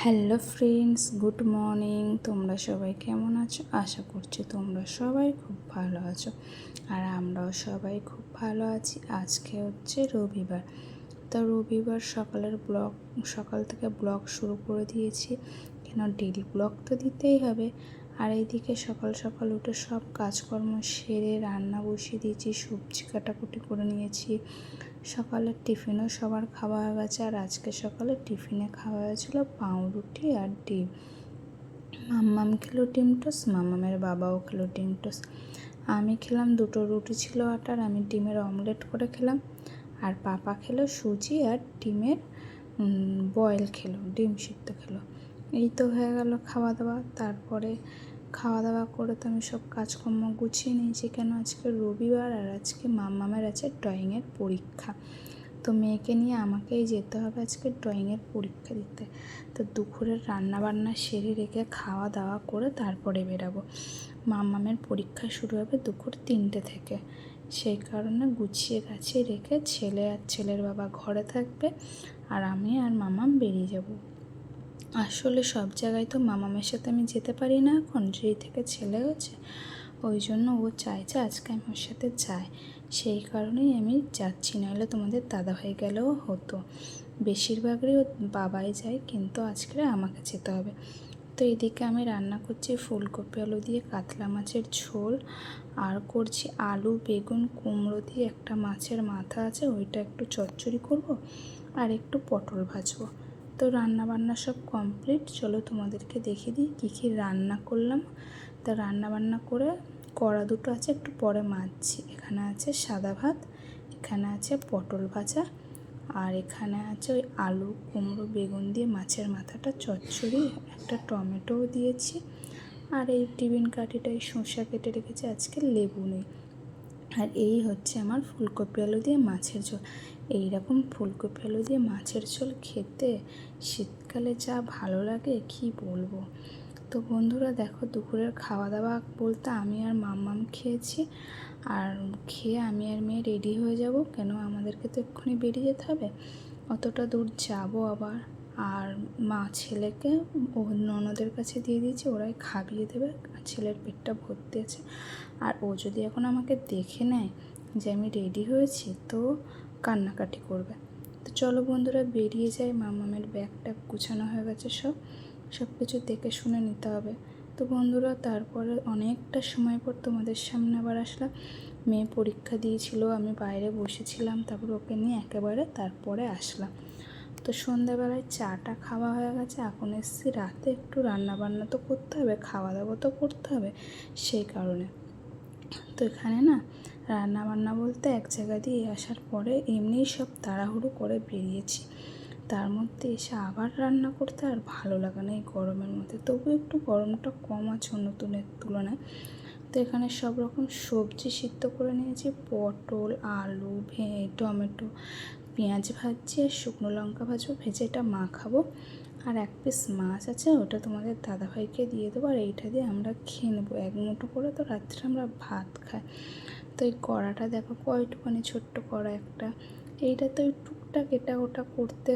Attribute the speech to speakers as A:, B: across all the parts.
A: Hello friends good morning তোমরা সবাই কেমন আছো? আশা করছি তোমরা সবাই খুব ভালো আছো। আর আমরাও সবাই খুব ভালো আছি। আজকে হচ্ছে রবিবার। তো রবিবার সকালের ব্লগ, সকাল থেকে ব্লগ শুরু করে দিয়েছি। কেন ডেলি ব্লগ তো দিতেই হবে। আর এইদিকে সকাল সকাল উঠে সব কাজকর্ম সেরে রান্না বসিয়ে দিয়েছি, সবজি কাটাকুটি করে নিয়েছি। সকালের টিফিনও সবার খাওয়া হয়ে গেছে। আর আজকে সকালে টিফিনে খাওয়া হয়েছিল পাউরুটি আর ডিম। মাম্মাম খেলো ডিম টোস মাম্মামের বাবাও খেলো ডিম টোস আমি খেলাম দুটো রুটি ছিল আটার, আমি ডিমের অমলেট করে খেলাম। আর পাপা খেলো সুজি আর ডিমের বয়েল খেলো, ডিম সিদ্ধ খেলো। এই তো হয়ে গেল খাওয়া দাওয়া। তারপরে খাওয়া দাওয়া করে তো আমি সব কাজকর্ম গুছিয়ে নিয়েছি। কেন? আজকে রবিবার আর আজকে মাম্মামের আছে ড্রয়িংয়ের পরীক্ষা। তো মেয়েকে নিয়ে আমাকেই যেতে হবে আজকে ড্রয়িংয়ের পরীক্ষা দিতে। তো দুপুরের রান্না বান্না সেরে রেখে খাওয়া দাওয়া করে তারপরে বেরাবো। মাম্মামের পরীক্ষা শুরু হবে দুপুর তিনটে থেকে। সেই কারণে গুছিয়ে গাছিয়ে রেখে ছেলে আর ছেলের বাবা ঘরে থাকবে আর আমি আর মামাম বেরিয়ে যাব। আসলে সব জায়গায় তো মামামের সাথে আমি যেতে পারি না এখন যেই থেকে ছেলে হচ্ছে ওই জন্য ও চাইছে আজকে আমি ওর সাথে যাই। সেই কারণেই আমি যাচ্ছি, নাহলে তোমাদের দাদা হয়ে গেলেও হতো। বেশিরভাগই ও বাবাই যায়, কিন্তু আজকে আমাকে যেতে হবে। তো এদিকে আমি রান্না করছি ফুলকপি, আলু দিয়ে কাতলা মাছের ঝোল, আর করছি আলু, বেগুন, কুমড়ো দিয়ে একটা মাছের মাথা আছে, ওইটা একটু চচ্চড়ি করব, আর একটু পটল ভাজবো। তো রান্না বান্না সব কমপ্লিট। চলো তোমাদেরকে দেখিয়ে দিই কী কী রান্না করলাম। তা রান্না বান্না করে কড়া দুটো আছে, একটু পরে মাজছি এখানে আছে সাদা ভাত, এখানে আছে পটল ভাজা, আর এখানে আছে ওই আলু, কুমড়ো, বেগুন দিয়ে মাছের মাথাটা চচ্চড়ি, একটা টমেটোও দিয়েছি। আর এই টিফিন কাঠিটাই শসা কেটে রেখেছি, আজকে লেবু নেই। আর এই হচ্ছে আমার ফুলকপি আলু দিয়ে মাছের ঝোল। এইরকম ফুলকপি আলু দিয়ে মাছের ঝোল খেতে শীতকালে যা ভালো লাগে, কি বলব? তো বন্ধুরা দেখো দুপুরের খাওয়া দাওয়া বলতে আমি আর মাম্মাম খেয়েছি। আর খেয়ে আমি আর মেয়ে রেডি হয়ে যাব। কেন আমাদেরকে তো এক্ষুনি বেরিয়ে যেতে হবে? অতটা দূর যাব আবার। আর মা ছেলেকে ও ননদের কাছে দিয়ে দিয়েছে, ওরাই খাবিয়ে দেবে, আর ছেলের পেটটা ভর্তি আছে। আর ও যদি এখন আমাকে দেখে নেয় যে আমি রেডি হয়েছি, তো কান্নাকাটি করবে। তো চলো বন্ধুরা, বেরিয়ে যাই। মামামের ব্যাগটা গুছানো হয়ে গেছে সব। সব কিছু দেখে শুনে নিতে হবে। তো বন্ধুরা, তারপরে অনেকটা সময় পর তোমাদের সামনে আবার আসলাম। মেয়ে পরীক্ষা দিয়েছিল, আমি বাইরে বসেছিলাম, তারপর ওকে নিয়ে একেবারে তারপরে আসলাম। তো সন্ধ্যাবেলায় চাটা খাওয়া হয়ে গেছে, এখন এসছি রাতে একটু রান্না বান্না তো করতে হবে খাওয়া দাওয়া তো করতে হবে সেই কারণে। তো এখানে না রান্না বান্না বলতে এক জায়গা দিয়ে আসার পরে এমনিই সব তাড়াহুড়ো করে বেরিয়েছি। তার মধ্যে এসে আবার রান্না করতে আর ভালো লাগে না এই গরমের মধ্যে। তবু একটু গরমটা কম আছে অন্য তুলনায়। তো এখানে সব রকম সবজি সিদ্ধ করে নিয়েছি, পটল, আলু ভে টমেটো। পেঁয়াজ ভাজছি আর শুকনো লঙ্কা ভাজবো, ভেজে এটা মাখাবো আর এক পিস মাছ আছে, ওটা তোমাদের দাদাভাইকে দিয়ে দেবো আর এইটা দিয়ে আমরা খেয়ে নেব। এক মুঠো করে তো রাত্রে আমরা ভাত খাই। তো এই কড়াটা দেখো, কয়টুখানি ছোট্ট কড়া একটা। এইটা তো ওই টুকটাক এটা ওটা করতে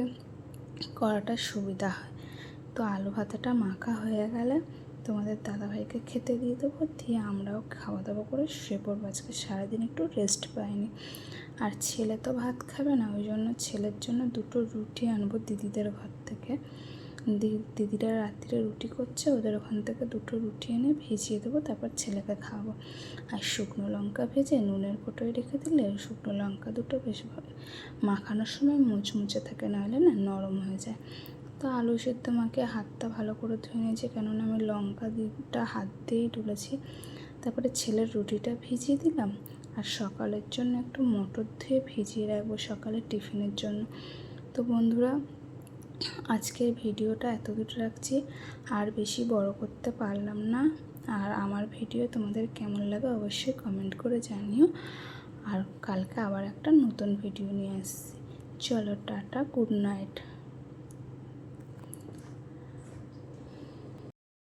A: কড়াটা সুবিধা হয়। তো আলু ভাতাটা মাখা হয়ে গেলে তোমাদের দাদাভাইকে খেতে দিয়ে দেবো, দিয়ে আমরাও খাওয়া দাওয়া করে শুয়ে পড়ব আজকে সারাদিন একটু রেস্ট পাইনি। আর ছেলে তো ভাত খাবে না, ওই জন্য ছেলের জন্য দুটো রুটি আনব দিদিদের ঘর থেকে। দিদিরা রাত্রিরে রুটি করছে, ওদের ওখান থেকে দুটো রুটি এনে ভিজিয়ে দেবো, তারপর ছেলেকে খাওয়াবো। আর শুকনো লঙ্কা ভেজে নুনের কোটোয় রেখে দিলে শুকনো লঙ্কা দুটো বেশ মাখানোর সময় মুচমুচে থাকে, নাহলে না নরম হয়ে যায়। তো আলু সেদ্ধ মাকে হাতটা ভালো করে ধুয়ে নিয়েছি, কেননা আমি লঙ্কা দিটা হাত দিয়েই তুলেছি। তারপরে ছেলের রুটিটা ভিজিয়ে দিলাম আর সকালের জন্য একটু মটর ধুয়ে ভিজিয়ে রাখব সকালে টিফিনের জন্য। তো বন্ধুরা, আজকের ভিডিওটা এত দূর রাখছি। আর বেশি বড় করতে পারলাম না। আর আমার ভিডিও তোমাদের কেমন লাগে অবশ্যই কমেন্ট করে জানিও। আর কালকে আবার একটা নতুন ভিডিও নিয়ে আসছি। চলো টাটা গুড নাইট